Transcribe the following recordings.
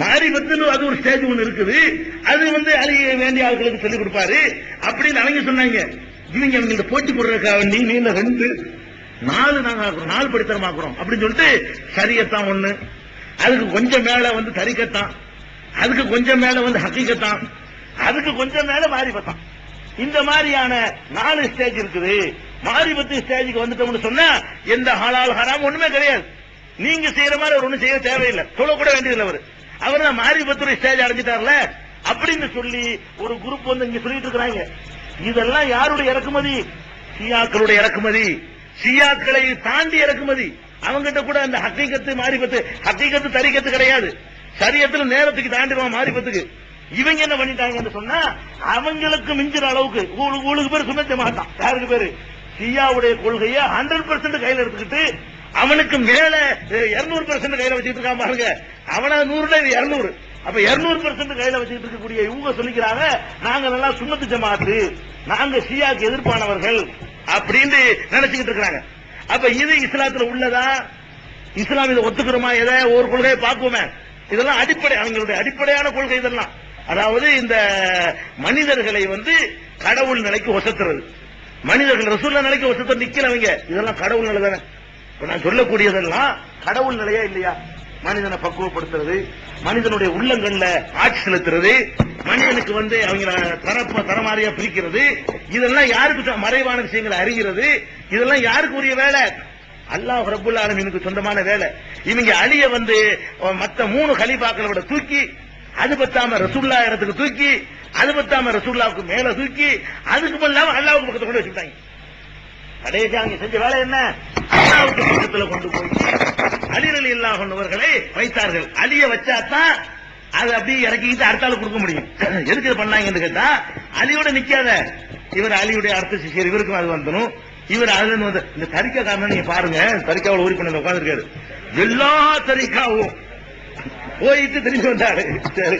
மாரிபத்துன்னு அது ஒரு ஸ்டேஜ் ஒன்று இருக்குது. அது வந்து அழிய வேண்டிய ஆட்களுக்கு சொல்லிக் கொடுப்பாரு. அப்படின்னு அவங்க சொன்னாங்க. இவங்க அவங்க இந்த போட்டி போடுறதுக்காக நீ நீங்க ரெண்டு நாலு நாங்க ஆக்குறோம், நாலு படித்தரமாக்குறோம் அப்படின்னு சொல்லிட்டு சரியத்தான் ஒண்ணு. அதுக்கு கொஞ்சம் மேல வந்து தரிக்கத்தான் அதுக்கு கொஞ்சம் மேல வந்து ஹக்கிக்கத்தான். அதுக்கு கொஞ்சம் மேல மாரிபத்தான். இந்த மாதிரியான நாலு ஸ்டேஜ் இருக்குது. மாரிபத்து ஸ்டேஜுக்கு வந்துட்டோம்னு சொன்னா எந்த ஹலால் ஹராம் ஒண்ணுமே கிடையாது. நீங்க செய்யற மாதிரி அவர் ஒண்ணும் செய்ய தேவையில்லை. சொல்லக்கூட கூட வேண்டியதில்லை அவர். அவர் தான் மாரிபத்துறை ஸ்டேஜ் அடைஞ்சிட்டார்ல? அப்படின்னு சொல்லி ஒரு குரூப் வந்து இங்க சொல்லிட்டு இருக்காங்க இதெல்லாம் யாருடைய இறக்குமதி? ஷியாக்களுடைய இறக்குமதி. சியாக்களை தாண்டி இறக்குமதி. அவங்கிட்ட கூட அந்த ஹக்கீகத்து மாரிபத்து ஹக்கீகத்து தரிக்கத்து கிடையாது. சரியத்துல நேரத்துக்கு தாண்டிடுவான் மாரிபத்துக்கு. இவங்க என்ன பண்ணிட்டாங்கன்னு சொன்னா அவங்களுக்கு மிஞ்சிற அளவுக்கு உங்களுக்கு பேர் சுமத்த மாட்டான் யாருக்கு பேரு? சியாவுடைய கொள்கையை ஹண்ட்ரட் பர்சன்ட் கையில எடுத்துக்கிட்டு அவனுக்கு மேல இருநூறு பர்சன்ட் கையில வச்சுட்டு இருக்கான் பாருங்க. அவன நூறுல இது இருநூறு. அப்ப இருநூறு பர்சன்ட் கையில வச்சுட்டு இருக்கக்கூடிய இவங்க சொல்லிக்கிறாங்க நாங்க நல்லா சுண்ணத்து ஜமாத்து நாங்க ஷியாக்கு எதிர்ப்பானவர்கள் அப்படின்னு நினைச்சுக்கிட்டு இருக்கிறாங்க. அப்ப இது இஸ்லாத்துல உள்ளதா? இஸ்லாம் இதை ஒத்துக்கிறோமா? எதை? ஒரு கொள்கையை பார்ப்போமே. இதெல்லாம் அடிப்படை அவங்களுடைய அடிப்படையான கொள்கை இதெல்லாம். அதாவது இந்த மனிதர்களை வந்து கடவுள் நிலைக்கு ஒசத்துறது. மனிதர்கள் ரசூல்ல நிலைக்கு ஒசத்த நிக்கிறவங்க. இதெல்லாம் கடவுள் நிலை தானே? இப்ப நான் சொல்லக்கூடியதெல்லாம் கடவுள் நிலையா இல்லையா? மனிதனை பக்குவப்படுத்துறது மனிதனுடைய உள்ளங்கள்ல ஆட்சி செலுத்துறது மனிதனுக்கு வந்து அவங்க தரப்ப தரமாரியா பிரிக்கிறது இதெல்லாம் யாருக்கு மறைவான விஷயங்களை அறிகிறது இதெல்லாம் யாருக்கு உரிய வேலை? அல்லாஹ் ரப்புல் ஆலமீனுக்கு சொந்தமான வேலை. இவங்க அழிய வந்து மத்த மூணு கலிபாக்களை விட தூக்கி அது பத்தாம ரசூல்லா இடத்துக்கு தூக்கி அது பத்தாம ரசூல்லாவுக்கு மேல தூக்கி அதுக்கு இல்லாம அல்லாவுக்கு பக்கத்தை கொண்டு வச்சுட்டாங்க கடைசி அவங்க செஞ்ச வேலை என்ன? அல்லாவுக்கு பக்கத்துல கொண்டு போய் அலிரலி கொண்டவர்களை வைத்தார்கள். அலிய வச்சாதான் அது அப்படியே இறக்கிக்கிட்டு அடுத்தாலும் கொடுக்க முடியும். எதுக்கு இது பண்ணாங்கன்னு கேட்டா அலியோட நிக்காத. இவர் அலியுடைய அடுத்த சிஷியர் இவருக்கும் அது வந்துடும் இவர் அதுல வந்து இந்த தரிக்கா காரணம் நீங்க பாருங்க. தரிக்காவில் உறுப்பினர் உட்காந்துருக்காரு எல்லா தரிக்காவும் போயிட்டு திரும்பி வந்தாரு. சரி.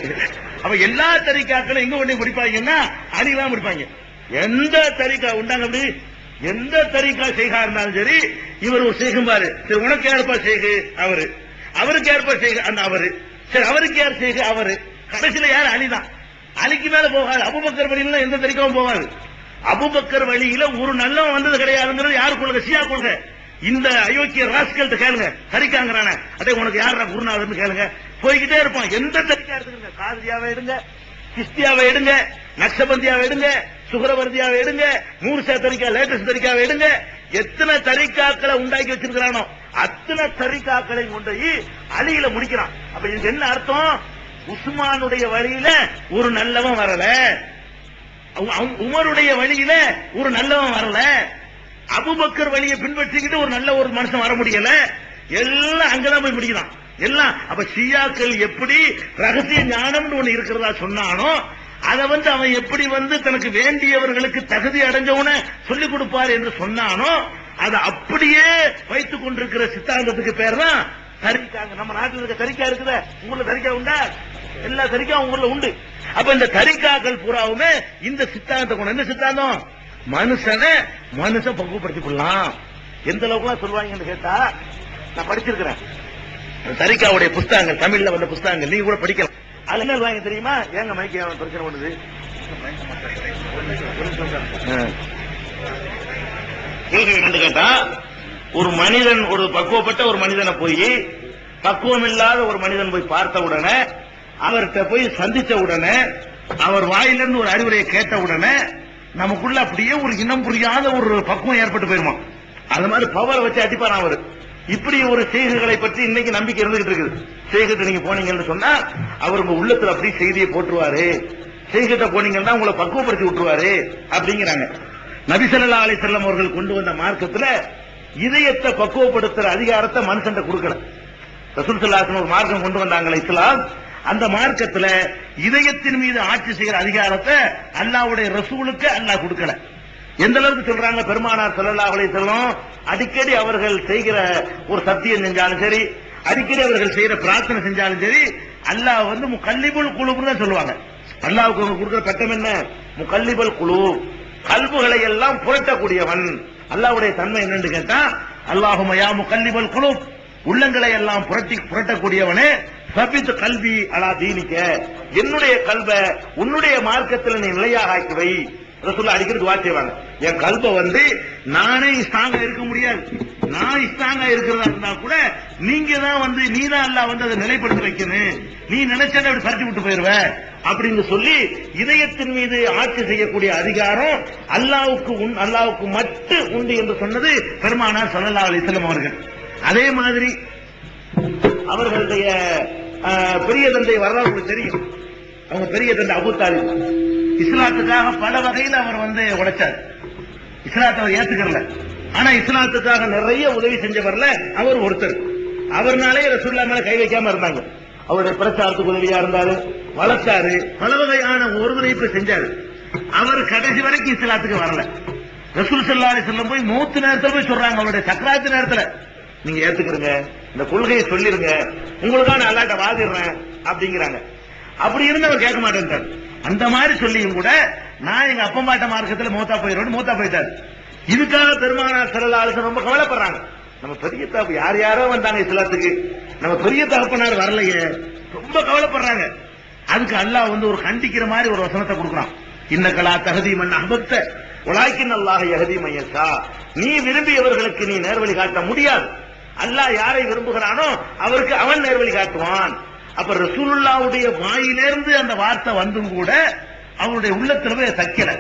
அப்ப எல்லா தரிக்காக்களும் எங்க கொண்டு போய் முடிப்பாங்கன்னா அணிலாம் முடிப்பாங்க எந்த தரிக்கா உண்டாங்க அப்படி? எந்த தரிக்கா செய்கா இருந்தாலும் சரி இவர் ஒரு செய்கும்பாரு சரி உனக்கு ஏற்பா செய்கு அவரு. அவருக்கு ஏற்பா செய்கு அந்த அவரு. சரி அவருக்கு யார் செய்கு? அவரு. கடைசியில யார் அலிதான் அலிக்கு மேல போகாது. அபுபக்கர் வழியில எந்த தரிக்காவும் போகாது. அபுபக்கர் வழியில ஒரு நல்லவன் வந்தது கிடையாதுங்கிறது யாரு கொள்கை? சியா கொள்கை. இந்த அயோக்கிய ராஸ்கல்ட்ட கேளுங்க. தரிக்காங்கிறானே. அதே உனக்கு யாரா குருநாதர்னு கேளுங்க. போய்கிட்டே இருப்பான். எந்த தரிக்கா இருக்குங்க காதியாவை எடுங்க. கிஸ்தியாவை எடுங்க. நக்ஷபந்தியாவை எடுங்க. சுகரவர்தியாவை எடுங்க மூர்சா தரிக்கா லேட்டஸ்ட் தரிக்காவை எடுங்க. எத்தனை தரிக்காக்களை உண்டாக்கி வச்சிருக்கிறானோ அத்தனை தரிக்காக்களை கொண்டு போய் அலியில முடிக்கிறான். அப்ப இதுக்கு என்ன அர்த்தம்? உஸ்மானுடைய வழியில ஒரு நல்லவன் வரல. அவங்க- உமருடைய வழியில ஒரு நல்லவன் வரல. அபுபக்கர் வழியை பின்பற்றிக்கிட்டு ஒரு நல்ல ஒரு மனுஷன் வர முடியல. எல்லாம் அங்கதான் போய் முடிக்கிறான். எல்லாம் அப்ப ஷியாக்கள் எப்படி ரகசிய ஞானம்னு ஒண்ணு இருக்கிறதா சொன்னானோ அதை வந்து அவன் எப்படி வந்து தனக்கு வேண்டியவர்களுக்கு தகுதி அடைஞ்சவன சொல்லிக் கொடுப்பார் என்று சொன்னானோ அதை அப்படியே வைத்துக் கொண்டிருக்கிற சித்தாந்தத்துக்கு பேர் தான் தரிக்காங்க நம்ம நாட்டில் இருக்க தரிக்கா இருக்குத. ஊர்ல தரிக்கா உண்டா? எல்லா தரிக்கா ஊர்ல உண்டு. அப்ப இந்த தரிக்காக்கள் பூராவுமே இந்த சித்தாந்தத்தை குணம் என்ன சித்தாந்தம்? மனுஷனை மனுஷன் பக்குவப்படுத்திக் கொள்ளலாம். எந்த அளவுக்குலாம் சொல்லுவாங்கன்னு கேட்டா நான் படிச்சிருக்கிறேன். தரிக்காவுடைய புஸ்தகங்கள் தமிழ்ல வந்த புஸ்தகங்கள் நீங்க கூட படிக்கலாம். அதுல என்ன தெரியுமா? ஏங்க மைக்கு அவன் பிரச்சனை பண்ணுது ஆ. கேள்வி கேட்டா? ஒரு மனிதன் ஒரு பக்குவப்பட்ட ஒரு மனிதனை போய் பக்குவம் இல்லாத ஒரு மனிதன் போய் பார்த்த உடனே அவர்கிட்ட போய் சந்திச்ச உடனே அவர் வாயிலிருந்து ஒரு அறிவுரையை கேட்ட உடனே நமக்குள்ள அப்படியே ஒரு இனம் புரியாத ஒரு பக்குவம் ஏற்பட்டு போயிருமா அது மாதிரி பவரை வச்சு அடிப்பார் அவர். இப்படி ஒரு செய்திகளை பற்றி இன்னைக்கு நம்பிக்கை இருந்துகிட்டு இருக்குது. செய்கிட்ட நீங்க போனீங்கன்னு சொன்னா அவர் உங்க உள்ளத்துல அப்படி செய்தியை போட்டுருவாரு. செய்கிட்ட போனீங்கன்னா உங்களை பக்குவப்படுத்தி விட்டுருவாரு அப்படிங்கிறாங்க. நபிசல்லா அலிசல்லம் அவர்கள் கொண்டு வந்த மார்க்கத்துல இதயத்தை பக்குவப்படுத்துற அதிகாரத்தை மனுஷன் கொடுக்கல. ரசூல் ஒரு மார்க்கம் கொண்டு வந்தாங்களே இஸ்லாம். அந்த மார்க்கத்துல இதயத்தின் மீது ஆட்சி செய்கிற அதிகாரத்தை அல்லாஹ்வுடைய ரசூலுக்கு அல்லாஹ் கொடுக்கல. எந்த அளவுக்கு சொல்றாங்க? பெருமானார் ஸல்லல்லாஹு அலைஹி அடிக்கடி அவர்கள் செய்கிற ஒரு சத்தியம் செஞ்சாலும் சரி அடிக்கடி அவர்கள் செய்யற பிரார்த்தனை செஞ்சாலும் சரி அல்லாஹ் வந்து முக்கல்லிபுல் குழுன்னு தான் சொல்லுவாங்க. அல்லாவுக்கு அவங்க கொடுக்குற பட்டம் என்ன? முக்கல்லிபல் குழு கல்புகளை எல்லாம் புரட்டக்கூடியவன். அல்லாஹ்வுடைய தன்மை என்னன்னு கேட்டா அல்லாஹும முக்கல்லிபல் குழு உள்ளங்களை எல்லாம் புரட்டி புரட்டக்கூடியவனே சபித்து கல்வி அலா தீனிக்க. என்னுடைய கல்வை உன்னுடைய மார்க்கத்தில் நீ நிலையாக ஆக்கி வை. ரசூல்லா அடிக்கடி துவா செய்வாங்க. என் கல்ப வந்து நானே ஸ்ட்ராங்கா இருக்க முடியாது. நான் ஸ்ட்ராங்கா இருக்கிறதா இருந்தா கூட நீங்க தான் வந்து நீ தான் அல்லாஹ் வந்து அதை நிலைப்படுத்தி வைக்கணும். நீ நினைச்சதை அப்படி பறிச்சு விட்டு போயிருவ. அப்படின்னு சொல்லி இதயத்தின் மீது ஆட்சி செய்யக்கூடிய அதிகாரம் அல்லாவுக்கு உன் அல்லாவுக்கு மட்டும் உண்டு என்று சொன்னது பெருமானார் ஸல்லல்லாஹு அலிஸ்லம் அவர்கள். அதே மாதிரி அவர்களுடைய அஹ், பெரிய தந்தை வரலாறு தெரியும். அவங்க பெரிய தந்தை அபு தாலிப். இஸ்லாத்துக்காக பல வகையில் அவர் வந்து உழைச்சார் இஸ்லாத்தை அவர் ஏத்துக்கல ஆனா இஸ்லாத்துக்காக நிறைய உதவி செஞ்சவர்ல அவர் ஒருத்தர். அவர்னாலே ரசூல்லா மேல கை வைக்காம இருந்தாங்க. அவருடைய பிரச்சாரத்துக்கு உதவியா இருந்தாரு வளர்த்தாரு பல வகையான ஒருங்கிணைப்பு செஞ்சாரு. அவர் கடைசி வரைக்கும் இஸ்லாத்துக்கு வரல. ரசூல் சல்லாரி செல்லும் போய் மூத்து நேரத்துல போய் சொல்றாங்க அவருடைய சக்கராத்து நேரத்துல. நீங்க ஏத்துக்கிறங்க இந்த கொள்கையை சொல்லிருங்க உங்களுக்கான அல்லாட்ட வாதிடுறேன் அப்படிங்கிறாங்க. அப்படி இருந்து அவர் கேட்க மாட்டேன்ட்டார். அந்த மாதிரி சொல்லியும் கூட நான் எங்க அப்பா மாட்ட மார்க்கத்துல மூத்தா போயிடும் மூத்தா போயிட்டாரு. இதுக்காக பெருமானா செல்லாலும் ரொம்ப கவலைப்படுறாங்க. நம்ம பெரிய தகப்பு யார் யாரோ வந்தாங்க இஸ்லாத்துக்கு. நம்ம பெரிய தகப்பனார் வரலையே. ரொம்ப கவலைப்படுறாங்க. அதுக்கு அல்லாஹ் வந்து ஒரு கண்டிக்கிற மாதிரி ஒரு வசனத்தை கொடுக்குறான். கலா தகுதி மண் அபத்த உலாய்க்கின் அல்லாஹ் எகதி மையசா நீ விரும்பியவர்களுக்கு நீ நேர்வழி காட்ட முடியாது. அல்லாஹ் யாரை விரும்புகிறானோ அவருக்கு அவன் நேர்வழி காட்டுவான். அப்ப ரசூலுல்லாவுடைய வாயிலிருந்து அந்த வார்த்தை வந்தும் கூட அவருடைய உள்ளத்துல போய் தைக்கல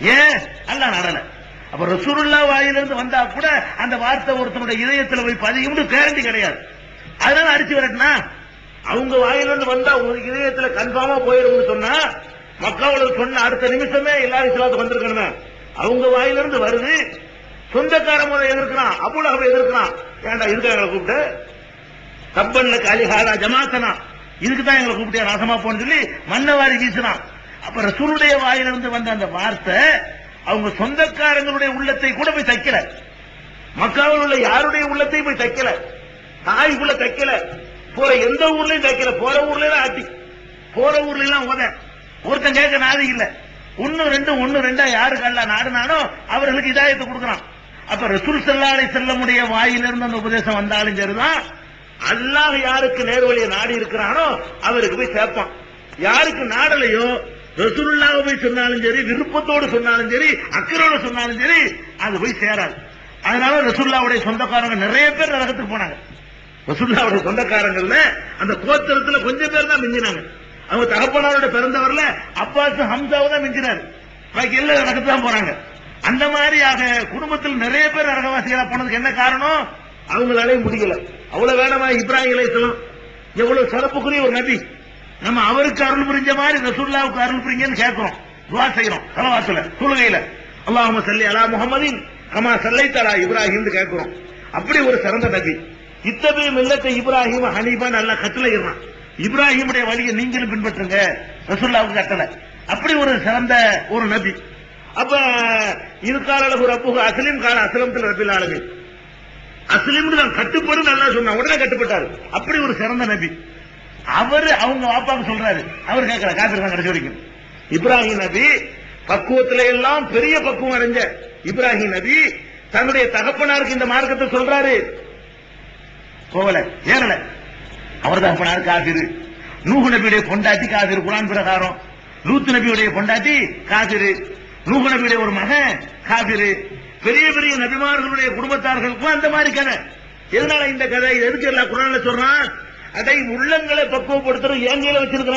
ஏன்? அல்ல நடல அப்ப ரசூலுல்லா வாயிலிருந்து வந்தா கூட அந்த வார்த்தை ஒருத்தனுடைய இதயத்துல போய் பதியும் கேரண்டி கிடையாது. அதனால அடிச்சு வரட்டுனா? அவங்க வாயிலிருந்து வந்தா ஒரு இதயத்துல கன்ஃபார்மா போயிரும்னு சொன்னா மக்காவுல சொன்ன அடுத்த நிமிஷமே எல்லாரும் இஸ்லாத்துக்கு வந்திருக்கணுமே. அவங்க வாயிலிருந்து வருது. சொந்தக்காரன் முறை எதிர்க்கிறான் அபுலகவை எதிர்க்கிறான். ஏன்டா இதுக்கு கூப்பிட்டு தப்பன்ல காலிஹாரா ஜமாத்தனா. இதுக்கு தான் எங்களை கூப்பிட்டு நாசமா போன்னு சொல்லி மண்ணவாரி வீசினான் அப்ப ரசூருடைய வாயிலிருந்து வந்த அந்த வார்த்தை அவங்க சொந்தக்காரங்களுடைய உள்ளத்தை கூட போய் தைக்கல. மக்காவில் உள்ள யாருடைய உள்ளத்தையும் போய் தைக்கல. தாய்க்குள்ள தைக்கல. போற எந்த ஊர்லயும் தைக்கல. போற ஊர்ல எல்லாம் ஆட்டி. போற ஊர்ல எல்லாம் உத. ஒருத்தன் கேட்க நாதி இல்ல. ஒன்னு ரெண்டு ஒன்னு ரெண்டா யாரு கல்ல நாடுனானோ அவர்களுக்கு இதாயத்தை கொடுக்கறான். அப்ப ரசூல் செல்லாலை செல்லமுடைய வாயிலிருந்து அந்த உபதேசம் வந்தாலும் சரிதான். அல்லாஹ் யாருக்கு நேர்வழியை நாடி இருக்கிறானோ அவருக்கு போய் சேர்ப்பான். யாருக்கு நாடலையோ ரசூலுல்லாஹ் போய் சொன்னாலும் சரி விருப்பத்தோடு சொன்னாலும் சரி அக்கரோட சொன்னாலும் சரி அது போய் சேராது. அதனால ரசூல்லாவுடைய சொந்தக்காரங்க நிறைய பேர் நரகத்துக்கு போனாங்க. ரசூல்லாவுடைய சொந்தக்காரங்கள்ல அந்த கோத்திரத்துல கொஞ்சம் பேர் தான் மிஞ்சினாங்க. அவங்க தகப்பனாரோட பிறந்தவர்ல அப்பாஸ் ஹம்சாவை தான் மிஞ்சினாரு. பாக்கி எல்லாம் நரகத்து தான் போறாங்க. அந்த மாதிரியாக குடும்பத்தில் நிறைய பேர் நரகவாசிகளா போனதுக்கு என்ன காரணம்? அவங்களாலே முடியல. அவ்வளவு வேணமா இப்ராஹிம் அலைஹிஸ்ஸலாம் எவ்வளவு சிறப்புக்குரிய ஒரு நபி. நம்ம அவருக்கு அருள் புரிஞ்ச மாதிரி ரசூல்லாவுக்கு அருள் புரிங்கன்னு கேட்கிறோம். துவா செய்யறோம் தலவாசல தொழுகையில. அல்லாஹும்ம சல்லி அலா முஹம்மதின் அம்மா சல்லை தலா இப்ராஹிம் கேட்கிறோம். அப்படி ஒரு சிறந்த நபி. இத்தபி மில்லத்தை இப்ராஹிம் ஹனீபா நல்லா கட்டளையிடுறான் இப்ராஹிமுடைய வழியை நீங்களும் பின்பற்றுங்க. ரசூல்லாவுக்கு கட்டளை. அப்படி ஒரு சிறந்த ஒரு நபி. அப்ப இது கால ஒரு ரப்பு அசலிம் கால அசலத்தில் ரபில் ஆளுங்க அஸ்லிம்னு தான் கட்டுப்படும் நல்லா சொன்னா உடனே கட்டுப்பட்டாரு. அப்படி ஒரு சிறந்த நபி. அவரு அவங்க வாப்பாங்க சொல்றாரு. அவர் கேட்கல காத்திருக்காங்க தான் கடைசி வரைக்கும். இப்ராஹிம் நபி பக்குவத்துல எல்லாம் பெரிய பக்குவம் அடைஞ்ச இப்ராஹிம் நபி தன்னுடைய தகப்பனாருக்கு இந்த மார்க்கத்தை சொல்றாரு. போகல ஏறல. அவர் தகப்பனார் காசிரு நூகு நபியுடைய பொண்டாட்டி காதிரு குரான் பிரகாரம். லூத்து நபியுடைய பொண்டாட்டி காசிரு நூகு நபியுடைய ஒரு மகன் காசிரு பெரிய பெரிய நபிமார்களுடைய குடும்பத்தார்களுக்கும் அந்த மாதிரி கதை. எதனால இந்த கதை? எதுக்கு எல்லாம் குரான்ல சொல்றான்? அதை உள்ளங்களை பக்குவப்படுத்துற ஏங்கையில வச்சிருக்கிறான்.